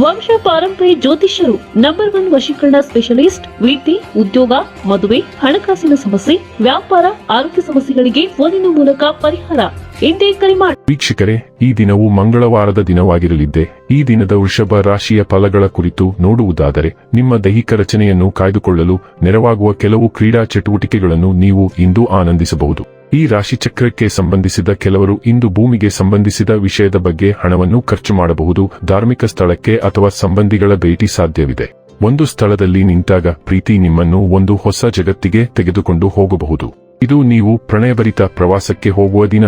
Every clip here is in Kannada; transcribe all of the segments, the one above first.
ವಂಶ ಪಾರಂಪರ್ಯ ಜ್ಯೋತಿಷ್ಯರು ನಂಬರ್ ಒನ್ ವಶೀಕರಣ ಸ್ಪೆಷಲಿಸ್ಟ್ ವೃತ್ತಿ ಉದ್ಯೋಗ, ಮದುವೆ, ಹಣಕಾಸಿನ ಸಮಸ್ಯೆ, ವ್ಯಾಪಾರ, ಆರೋಗ್ಯ ಸಮಸ್ಯೆಗಳಿಗೆ ಫೋನಿನ ಮೂಲಕ ಪರಿಹಾರ. ಎಂದೇ ಕರೆ ಮಾಡಿ ವೀಕ್ಷಕರೇ, ಈ ದಿನವು ಮಂಗಳವಾರದ ದಿನವಾಗಿರಲಿದ್ದೆ. ಈ ದಿನದ ವೃಷಭ ರಾಶಿಯ ಫಲಗಳ ಕುರಿತು ನೋಡುವುದಾದರೆ, ನಿಮ್ಮ ದೈಹಿಕ ರಚನೆಯನ್ನು ಕಾಯ್ದುಕೊಳ್ಳಲು ನೆರವಾಗುವ ಕೆಲವು ಕ್ರೀಡಾ ಚಟುವಟಿಕೆಗಳನ್ನು ನೀವು ಇಂದು ಆನಂದಿಸಬಹುದು. ಈ ರಾಶಿಚಕ್ರಕ್ಕೆ ಸಂಬಂಧಿಸಿದ ಕೆಲವರು ಇಂದು ಭೂಮಿಗೆ ಸಂಬಂಧಿಸಿದ ವಿಷಯದ ಬಗ್ಗೆ ಹಣವನ್ನು ಖರ್ಚು ಮಾಡಬಹುದು, ಧಾರ್ಮಿಕ ಸ್ಥಳಕ್ಕೆ ಅಥವಾ ಸಂಬಂಧಿಗಳ ಭೇಟಿ ಸಾಧ್ಯವಿದೆ. ಒಂದು ಸ್ಥಳದಲ್ಲಿ ನಿಂತಾಗ ಪ್ರೀತಿ ನಿಮ್ಮನ್ನು ಒಂದು ಹೊಸ ಜಗತ್ತಿಗೆ ತೆಗೆದುಕೊಂಡು ಹೋಗಬಹುದು. ಇದು ನೀವು ಪ್ರಣಯಭರಿತ ಪ್ರವಾಸಕ್ಕೆ ಹೋಗುವ ದಿನ.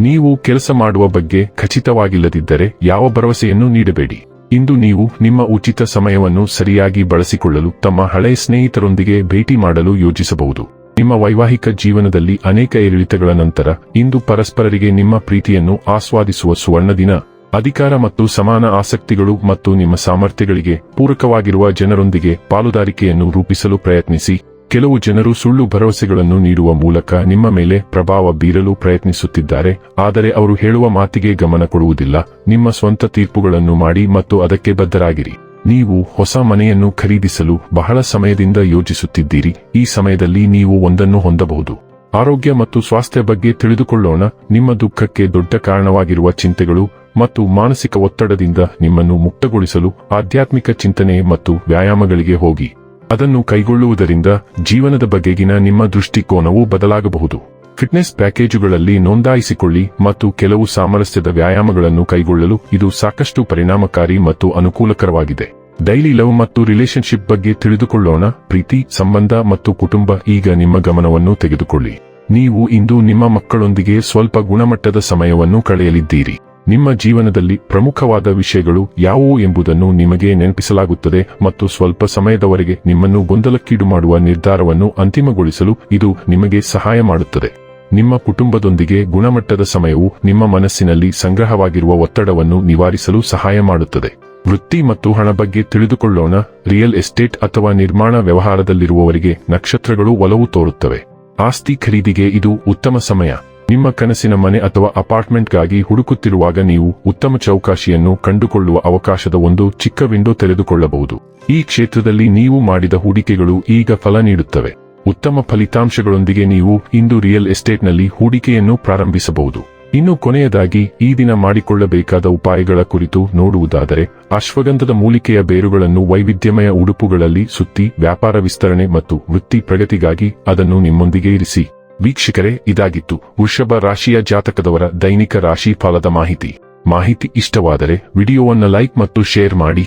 ನೀವು ಕೆಲಸ ಮಾಡುವ ಬಗ್ಗೆ ಖಚಿತವಾಗಿಲ್ಲದಿದ್ದರೆ ಯಾವ ಭರವಸೆಯನ್ನು ನೀಡಬೇಡಿ. ಇಂದು ನೀವು ನಿಮ್ಮ ಉಚಿತ ಸಮಯವನ್ನು ಸರಿಯಾಗಿ ಬಳಸಿಕೊಳ್ಳಲು ತಮ್ಮ ಹಳೆಯ ಸ್ನೇಹಿತರೊಂದಿಗೆ ಭೇಟಿ ಮಾಡಲು ಯೋಜಿಸಬಹುದು. ನಿಮ್ಮ ವೈವಾಹಿಕ ಜೀವನದಲ್ಲಿ ಅನೇಕ ಏರಿಳಿತಗಳ ನಂತರ, ಇಂದು ಪರಸ್ಪರರಿಗೆ ನಿಮ್ಮ ಪ್ರೀತಿಯನ್ನು ಆಸ್ವಾದಿಸುವ ಸುವರ್ಣ ದಿನ. ಅಧಿಕಾರ ಮತ್ತು ಸಮಾನ ಆಸಕ್ತಿಗಳು ಮತ್ತು ನಿಮ್ಮ ಸಾಮರ್ಥ್ಯಗಳಿಗೆ ಪೂರಕವಾಗಿರುವ ಜನರೊಂದಿಗೆ ಪಾಲುದಾರಿಕೆಯನ್ನು ರೂಪಿಸಲು ಪ್ರಯತ್ನಿಸಿ. ಕೆಲವು ಜನರು ಸುಳ್ಳು ಭರವಸೆಗಳನ್ನು ನೀಡುವ ಮೂಲಕ ನಿಮ್ಮ ಮೇಲೆ ಪ್ರಭಾವ ಬೀರಲು ಪ್ರಯತ್ನಿಸುತ್ತಿದ್ದಾರೆ, ಆದರೆ ಅವರು ಹೇಳುವ ಮಾತಿಗೆ ಗಮನ ಕೊಡುವುದಿಲ್ಲ. ನಿಮ್ಮ ಸ್ವಂತ ತೀರ್ಪುಗಳನ್ನು ಮಾಡಿ ಮತ್ತು ಅದಕ್ಕೆ ಬದ್ಧರಾಗಿರಿ. ನೀವು ಹೊಸ ಮನೆಯನ್ನು ಖರೀದಿಸಲು ಬಹಳ ಸಮಯದಿಂದ ಯೋಜಿಸುತ್ತಿದ್ದೀರಿ ಈ ಸಮಯದಲ್ಲಿ ನೀವು ಒಂದನ್ನು ಹೊಂದಬಹುದು. ಆರೋಗ್ಯ ಮತ್ತು ಸ್ವಾಸ್ಥ್ಯ ಬಗ್ಗೆ ತಿಳಿದುಕೊಳ್ಳೋಣ. ನಿಮ್ಮ ದುಃಖಕ್ಕೆ ದೊಡ್ಡ ಕಾರಣವಾಗಿರುವ ಚಿಂತೆಗಳು ಮತ್ತು ಮಾನಸಿಕ ಒತ್ತಡದಿಂದ ನಿಮ್ಮನ್ನು ಮುಕ್ತಗೊಳಿಸಲು ಆಧ್ಯಾತ್ಮಿಕ ಚಿಂತನೆ ಮತ್ತು ವ್ಯಾಯಾಮಗಳಿಗೆ ಹೋಗಿ. ಅದನ್ನು ಕೈಗೊಳ್ಳುವುದರಿಂದ ಜೀವನದ ಬಗೆಗಿನ ನಿಮ್ಮ ದೃಷ್ಟಿಕೋನವು ಬದಲಾಗಬಹುದು. ಫಿಟ್ನೆಸ್ ಪ್ಯಾಕೇಜುಗಳಲ್ಲಿ ನೋಂದಾಯಿಸಿಕೊಳ್ಳಿ ಮತ್ತು ಕೆಲವು ಸಾಮರಸ್ಯದ ವ್ಯಾಯಾಮಗಳನ್ನು ಕೈಗೊಳ್ಳಲು ಇದು ಸಾಕಷ್ಟು ಪರಿಣಾಮಕಾರಿ ಮತ್ತು ಅನುಕೂಲಕರವಾಗಿದೆ. ಡೈಲಿ ಲವ್ ಮತ್ತು ರಿಲೇಶನ್ಶಿಪ್ ಬಗ್ಗೆ ತಿಳಿದುಕೊಳ್ಳೋಣ, ಪ್ರೀತಿ, ಸಂಬಂಧ ಮತ್ತು ಕುಟುಂಬ, ಈಗ ನಿಮ್ಮ ಗಮನವನ್ನು ತೆಗೆದುಕೊಳ್ಳಿ. ನೀವು ಇಂದು ನಿಮ್ಮ ಮಕ್ಕಳೊಂದಿಗೆ ಸ್ವಲ್ಪ ಗುಣಮಟ್ಟದ ಸಮಯವನ್ನು ಕಳೆಯಲಿದ್ದೀರಿ. ನಿಮ್ಮ ಜೀವನದಲ್ಲಿ ಪ್ರಮುಖವಾದ ವಿಷಯಗಳು ಯಾವುವು ಎಂಬುದನ್ನು ನಿಮಗೆ ನೆನಪಿಸಲಾಗುತ್ತದೆ ಮತ್ತು ಸ್ವಲ್ಪ ಸಮಯದವರೆಗೆ ನಿಮ್ಮನ್ನು ಗೊಂದಲಕ್ಕೀಡು ಮಾಡುವ ನಿರ್ಧಾರವನ್ನು ಅಂತಿಮಗೊಳಿಸಲು ಇದು ನಿಮಗೆ ಸಹಾಯ ಮಾಡುತ್ತದೆ. ನಿಮ್ಮ ಕುಟುಂಬದೊಂದಿಗೆ ಗುಣಮಟ್ಟದ ಸಮಯವು ನಿಮ್ಮ ಮನಸ್ಸಿನಲ್ಲಿ ಸಂಗ್ರಹವಾಗಿರುವ ಒತ್ತಡವನ್ನು ನಿವಾರಿಸಲು ಸಹಾಯ ಮಾಡುತ್ತದೆ. ವೃತ್ತಿ ಮತ್ತು ಹಣ ಬಗ್ಗೆ ತಿಳಿದುಕೊಳ್ಳೋಣ. ರಿಯಲ್ ಎಸ್ಟೇಟ್ ಅಥವಾ ನಿರ್ಮಾಣ ವ್ಯವಹಾರದಲ್ಲಿರುವವರಿಗೆ ನಕ್ಷತ್ರಗಳು ಒಲವು ತೋರುತ್ತವೆ. ಆಸ್ತಿ ಖರೀದಿಗೆ ಇದು ಉತ್ತಮ ಸಮಯ. ನಿಮ್ಮ ಕನಸಿನ ಮನೆ ಅಥವಾ ಅಪಾರ್ಟ್ಮೆಂಟ್ಗಾಗಿ ಹುಡುಕುತ್ತಿರುವಾಗ ನೀವು ಉತ್ತಮ ಚೌಕಾಶಿಯನ್ನು ಕಂಡುಕೊಳ್ಳುವ ಅವಕಾಶದ ಒಂದು ಚಿಕ್ಕ ವಿಂಡೋ ತೆರೆದುಕೊಳ್ಳಬಹುದು. ಈ ಕ್ಷೇತ್ರದಲ್ಲಿ ನೀವು ಮಾಡಿದ ಹೂಡಿಕೆಗಳು ಈಗ ಫಲ ನೀಡುತ್ತವೆ. ಉತ್ತಮ ಫಲಿತಾಂಶಗಳೊಂದಿಗೆ ನೀವು ಇಂದು ರಿಯಲ್ ಎಸ್ಟೇಟ್ನಲ್ಲಿ ಹೂಡಿಕೆಯನ್ನು ಪ್ರಾರಂಭಿಸಬಹುದು. ಇನ್ನು ಕೊನೆಯದಾಗಿ, ಈ ದಿನ ಮಾಡಿಕೊಳ್ಳಬೇಕಾದ ಉಪಾಯಗಳ ಕುರಿತು ನೋಡುವುದಾದರೆ, ಅಶ್ವಗಂಧದ ಮೂಲಿಕೆಯ ಬೇರುಗಳನ್ನು ವೈವಿಧ್ಯಮಯ ಉಡುಪುಗಳಲ್ಲಿ ಸುತ್ತಿ, ವ್ಯಾಪಾರ ವಿಸ್ತರಣೆ ಮತ್ತು ವೃತ್ತಿ ಪ್ರಗತಿಗಾಗಿ ಅದನ್ನು ನಿಮ್ಮೊಂದಿಗೆ ಇರಿಸಿ. ವೀಕ್ಷಕರೇ, ಇದಾಗಿತ್ತು ವೃಷಭ ರಾಶಿಯ ಜಾತಕದವರ ದೈನಿಕ ರಾಶಿ ಫಲದ ಮಾಹಿತಿ. ಮಾಹಿತಿ ಇಷ್ಟವಾದರೆ, ವಿಡಿಯೋವನ್ನು ಲೈಕ್ ಮತ್ತು ಶೇರ್ ಮಾಡಿ.